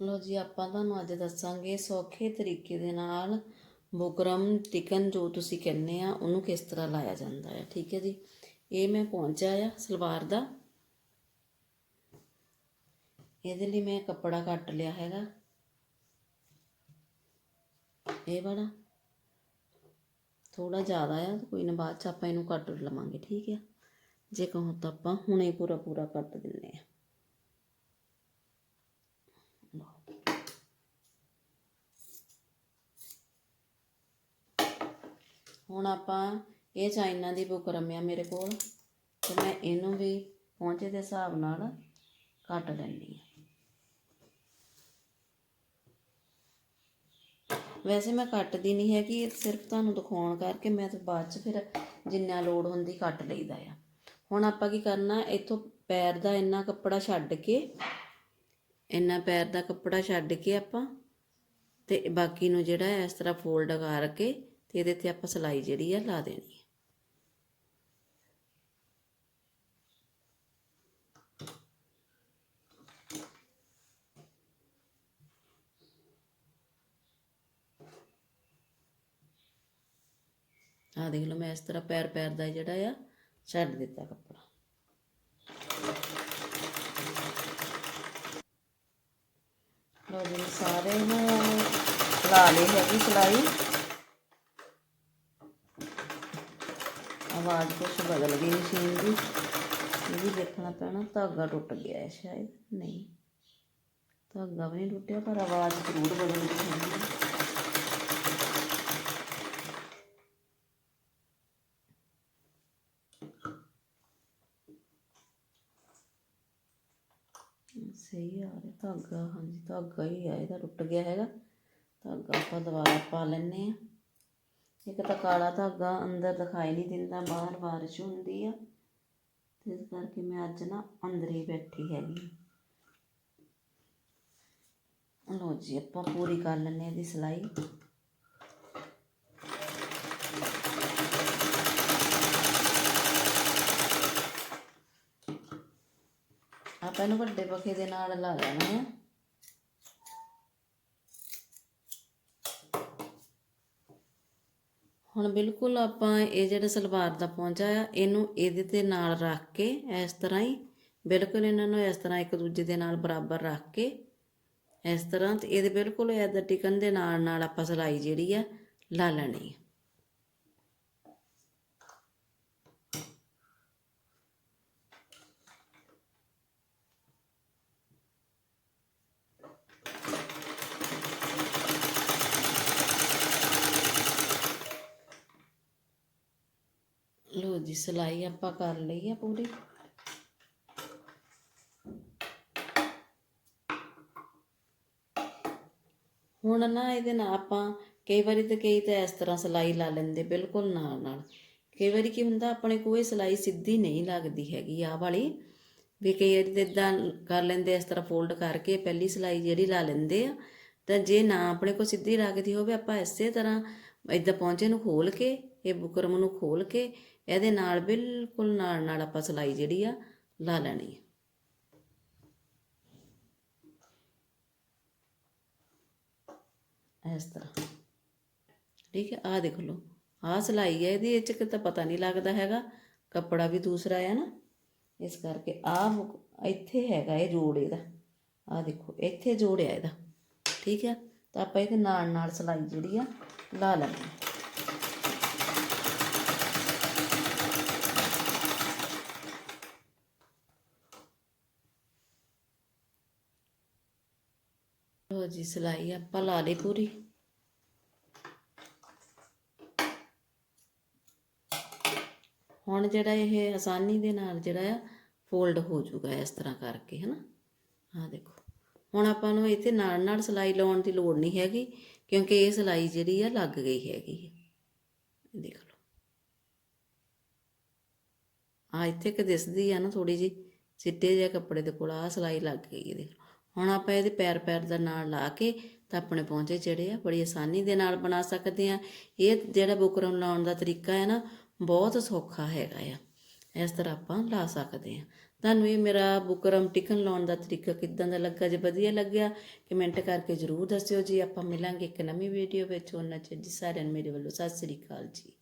ਲੋ ਜੀ, ਆਪਾਂ ਤੁਹਾਨੂੰ ਅੱਜ ਦੱਸਾਂਗੇ ਸੌਖੇ ਤਰੀਕੇ ਦੇ ਨਾਲ ਬੁਕਰਮ ਟਿਕਨ ਜੋ ਤੁਸੀਂ ਕਹਿੰਦੇ ਆ, ਉਹਨੂੰ ਕਿਸ ਤਰ੍ਹਾਂ ਲਾਇਆ ਜਾਂਦਾ ਹੈ। ਠੀਕ ਹੈ ਜੀ? ਇਹ ਮੈਂ ਪਹੁੰਚਿਆ ਆ ਸਲਵਾਰ ਦਾ। ਇਹਦੇ ਲਈ ਮੈਂ ਕੱਪੜਾ ਕੱਟ ਲਿਆ ਹੈਗਾ। ਇਹ ਵਾਲਾ। ਥੋੜਾ ਜ਼ਿਆਦਾ ਆ, ਕੋਈ ਨਾ ਬਾਅਦ ਚ ਆਪਾਂ ਇਹਨੂੰ ਕੱਟ ਲਵਾਂਗੇ। ਠੀਕ ਹੈ ਜੇ ਕਹੋ ਤਾਂ ਆਪਾਂ ਹੁਣੇ ਪੂਰਾ ਪੂਰਾ ਕੱਟ ਦਿੰਨੇ ਆ। ਹੁਣ ਆਪਾਂ ਇਹ ਚਾਈਨਾ ਦੀ ਬੁਕਰਮ ਆ ਮੇਰੇ ਕੋਲ ਤੇ ਮੈਂ ਇਹਨੂੰ ਵੀ ਪਹੁੰਚੇ ਦੇ ਹਿਸਾਬ ਨਾਲ ਕੱਟ ਲੈਣੀ ਆ ਵੈਸੇ ਮੈਂ ਕੱਟਦੀ ਨਹੀਂ ਹੈਗੀ, ਇਹ ਸਿਰਫ ਤੁਹਾਨੂੰ ਦਿਖਾਉਣ ਕਰਕੇ ਮੈਂ ਤਾਂ ਬਾਅਦ ਚ ਫਿਰ ਜਿੰਨਾ ਲੋੜ ਹੁੰਦੀ ਕੱਟ ਲਈਦਾ ਆ। ਹੁਣ ਆਪਾਂ ਕੀ ਕਰਨਾ, ਇੱਥੋਂ ਪੈਰ ਦਾ ਇੰਨਾ ਕੱਪੜਾ ਛੱਡ ਕੇ, ਇੰਨਾ ਪੈਰ ਦਾ ਕੱਪੜਾ ਛੱਡ ਕੇ ਆਪਾਂ ਤੇ ਬਾਕੀ ਨੂੰ ਜਿਹੜਾ ਇਸ ਤਰ੍ਹਾਂ ਫੋਲਡ ਕਰਕੇ ਤੇ ਇਹਦੇ ਤੇ ਆਪਾਂ ਸਲਾਈ ਜਿਹੜੀ ਆ ਲਾ ਦੇਣੀ ਹੈ ਆ ਦੇਖ ਲਓ, ਮੈਂ ਇਸ ਤਰ੍ਹਾਂ ਪੈਰ ਪੈਰ ਦਾ ਜਿਹੜਾ ਆ, ਛੱਡ ਦਿੱਤਾ ਕੱਪੜਾ। ਲੋ ਜੀ ਸਾਰੇ ਨੂੰ ਲਾ ਲਈ ਹੈਗੀ ਸਿਲਾਈ। ਆਵਾਜ਼ ਕੁਛ ਬਦਲ ਗਈ ਮਸ਼ੀਨ ਦੀ। ਇਹ ਵੀ ਦੇਖਣਾ ਪੈਣਾ, ਧਾਗਾ ਟੁੱਟ ਗਿਆ ਹੈ ਸ਼ਾਇਦ। ਨਹੀਂ, ਧਾਗਾ ਵੀ ਨਹੀਂ ਟੁੱਟਿਆ, ਪਰ ਆਵਾਜ਼ ਜ਼ਰੂਰ ਬਦਲ ਗਈ ਹੈਗੀ ਸਹੀ ਆ ਰਿਹਾ, ਧਾਗਾ, ਹਾਂਜੀ, ਧਾਗਾ ਹੀ ਆ, ਇਹਦਾ ਟੁੱਟ ਗਿਆ ਹੈਗਾ। ਧਾਗਾ ਆਪਾਂ ਦੁਬਾਰਾ ਪਾ ਲੈਨੇ ਆ ਇੱਕ ਤਾਂ ਕਾਲਾ ਧਾਗਾ ਅੰਦਰ ਦਿਖਾਈ ਨਹੀਂ ਦਿੰਦਾ, ਬਾਹਰ ਬਾਰਿਸ਼ ਹੁੰਦੀ ਆ। ਇਸ ਕਰਕੇ ਮੈਂ ਅੱਜ ਨਾ ਅੰਦਰ ਹੀ ਬੈਠੀ ਹੈਗੀ ਲੋ ਜੀ, ਆਪਾਂ ਪੂਰੀ ਕਰ ਲੈਨੇ ਆ ਇਹਦੀ ਸਿਲਾਈ। ਆਪਾਂ ਇਹਨੂੰ ਵੱਡੇ ਪੱਖੇ ਦੇ ਨਾਲ ਲਾ ਲੈਣਾ ਹੈ ਹੁਣ ਬਿਲਕੁਲ ਆਪਾਂ ਇਹ ਜਿਹੜਾ ਸਲਵਾਰ ਦਾ ਪਹੁੰਚਾ ਆ, ਇਹਨੂੰ ਇਹਦੇ ਤੇ ਨਾਲ ਰੱਖ ਕੇ ਇਸ ਤਰ੍ਹਾਂ ਹੀ, ਬਿਲਕੁਲ ਇਹਨਾਂ ਨੂੰ ਇਸ ਤਰ੍ਹਾਂ ਇੱਕ ਦੂਜੇ ਦੇ ਨਾਲ ਬਰਾਬਰ ਰੱਖ ਕੇ ਇਸ ਤਰ੍ਹਾਂ ਤੇ ਇਹਦੇ ਬਿਲਕੁਲ ਐਦਾਂ ਟਿਕਨ ਦੇ ਨਾਲ ਨਾਲ ਆਪਾਂ ਸਲਾਈ ਜਿਹੜੀ ਆ, ਲਾ ਲੈਣੀ ਹੈ ਲੋ ਜੀ ਸਿਲਾਈ ਆਪਾਂ ਕਰ ਲਈ ਆ ਪੂਰੀ। ਹੁਣ ਨਾ ਇਹਦੇ ਨਾਲ ਆਪਾਂ ਕਈ ਵਾਰੀ ਤੇ ਕਈ ਤਾਂ ਇਸ ਤਰ੍ਹਾਂ ਸਿਲਾਈ ਲਾ ਲੈਂਦੇ ਬਿਲਕੁਲ ਨਾਲ ਨਾਲ। ਕਈ ਵਾਰੀ ਕੀ ਹੁੰਦਾ, ਆਪਣੇ ਕੋਈ ਸਿਲਾਈ ਸਿੱਧੀ ਨਹੀਂ ਲੱਗਦੀ ਹੈਗੀ ਆਹ ਵਾਲੀ। ਵੀ ਕਈ ਵਾਰੀ ਤੇ ਇਦਾਂ ਕਰ ਲੈਂਦੇ ਇਸ ਤਰ੍ਹਾਂ ਫੋਲਡ ਕਰਕੇ ਪਹਿਲੀ ਸਿਲਾਈ ਜਿਹੜੀ ਲਾ ਲੈਂਦੇ ਆ। ਤਾਂ ਜੇ ਨਾ ਆਪਣੇ ਕੋ ਸਿੱਧੀ ਲੱਗਦੀ ਹੋਵੇ, ਆਪਾਂ ਇਸੇ ਤਰ੍ਹਾਂ ਇਦਾਂ ਪੌਂਚੇ ਨੂੰ ਖੋਲ ਕੇ, ਇਹ ਬੁਕਰਮ ਨੂੰ ਖੋਲ ਕੇ, ਇਹਦੇ ਨਾਲ ਬਿਲਕੁਲ ਨਾਲ ਨਾਲ ਆਪਾਂ ਸਿਲਾਈ ਜਿਹੜੀ ਆ, ਲਾ ਲੈਣੀ ਹੈ ਇਸ ਤਰ੍ਹਾਂ। ਠੀਕ ਹੈ, ਆਹ ਦੇਖ ਲਓ। ਆਹ ਸਿਲਾਈ ਹੈ ਇਹਦੀ, ਇਹ ਚ ਤਾਂ ਪਤਾ ਨਹੀਂ ਲੱਗਦਾ ਹੈਗਾ। ਕੱਪੜਾ ਵੀ ਦੂਸਰਾ ਆ ਨਾ। ਇਸ ਕਰਕੇ ਆਹ ਇੱਥੇ ਹੈਗਾ ਇਹ ਜੋੜ ਇਹਦਾ। ਆਹ ਦੇਖੋ, ਇੱਥੇ ਜੋੜਿਆ ਇਹਦਾ। ਠੀਕ ਹੈ ਤਾਂ ਆਪਾਂ ਇਹਦੇ ਨਾਲ ਨਾਲ ਸਿਲਾਈ ਜਿਹੜੀ ਆ ਲਾ ਲੈਣੀ ਲੋ ਜੀ, ਸਿਲਾਈ ਆਪਾਂ ਲਾ ਲਈ ਪੂਰੀ। ਹੁਣ ਜਿਹੜਾ ਇਹ ਆਸਾਨੀ ਦੇ ਨਾਲ ਜਿਹੜਾ ਆ ਫੋਲਡ ਹੋ ਜਾਊਗਾ ਇਸ ਤਰ੍ਹਾਂ ਕਰਕੇ, ਹਨਾ? ਆਹ ਦੇਖੋ। ਹੁਣ ਆਪਾਂ ਨੂੰ ਇੱਥੇ ਨਾਲ ਨਾਲ ਸਿਲਾਈ ਲਾਉਣ ਦੀ ਲੋੜ ਨਹੀਂ ਹੈਗੀ। ਕਿਉਂਕਿ ਇਹ ਸਿਲਾਈ ਜਿਹੜੀ ਆ, ਲੱਗ ਗਈ ਹੈਗੀ ਇਹ ਦੇਖ ਲਓ। ਆ ਇੱਥੇ ਕਿ ਦਿਸਦੀ ਆ ਨਾ ਥੋੜੀ ਜੀ ਚਿੱਟੇ ਜਿਹੇ ਕੱਪੜੇ ਦੇ ਕੋਲ ਆ ਸਿਲਾਈ ਲੱਗ ਗਈ ਹੈ ਦੇਖ ਹੁਣ ਆਪਾਂ ਇਹਦੇ ਪੈਰ ਪੈਰ ਦਾ ਨਾਲ ਲਾ ਕੇ ਤਾਂ ਆਪਣੇ ਪਹੁੰਚੇ ਜਿਹੜੇ ਆ, ਬੜੀ ਆਸਾਨੀ ਦੇ ਨਾਲ ਬਣਾ ਸਕਦੇ ਆ। ਇਹ ਜਿਹੜਾ ਬੁਕਰਮ ਲਾਉਣ ਦਾ ਤਰੀਕਾ ਹੈ ਨਾ, ਬਹੁਤ ਸੌਖਾ ਹੈਗਾ ਆ। ਇਸ ਤਰ੍ਹਾਂ ਆਪਾਂ ਲਾ ਸਕਦੇ ਆ। ਤੁਹਾਨੂੰ ਇਹ ਮੇਰਾ ਬੁਕਰਮ ਟਿਕਨ ਲਾਉਣ ਦਾ ਤਰੀਕਾ ਕਿੱਦਾਂ ਦਾ ਲੱਗਾ? ਜੇ ਵਧੀਆ ਲੱਗਿਆ ਕਮੈਂਟ ਕਰਕੇ ਜਰੂਰ ਦੱਸਿਓ ਜੀ। ਆਪਾਂ ਮਿਲਾਂਗੇ ਇੱਕ ਨਵੀਂ ਵੀਡੀਓ ਵਿੱਚ। ਉਹਨਾਂ ਚ ਜੀ ਸਾਰਿਆਂ ਨੂੰ ਮੇਰੇ ਵੱਲੋਂ ਸਤਿ ਸ੍ਰੀ ਅਕਾਲ ਜੀ।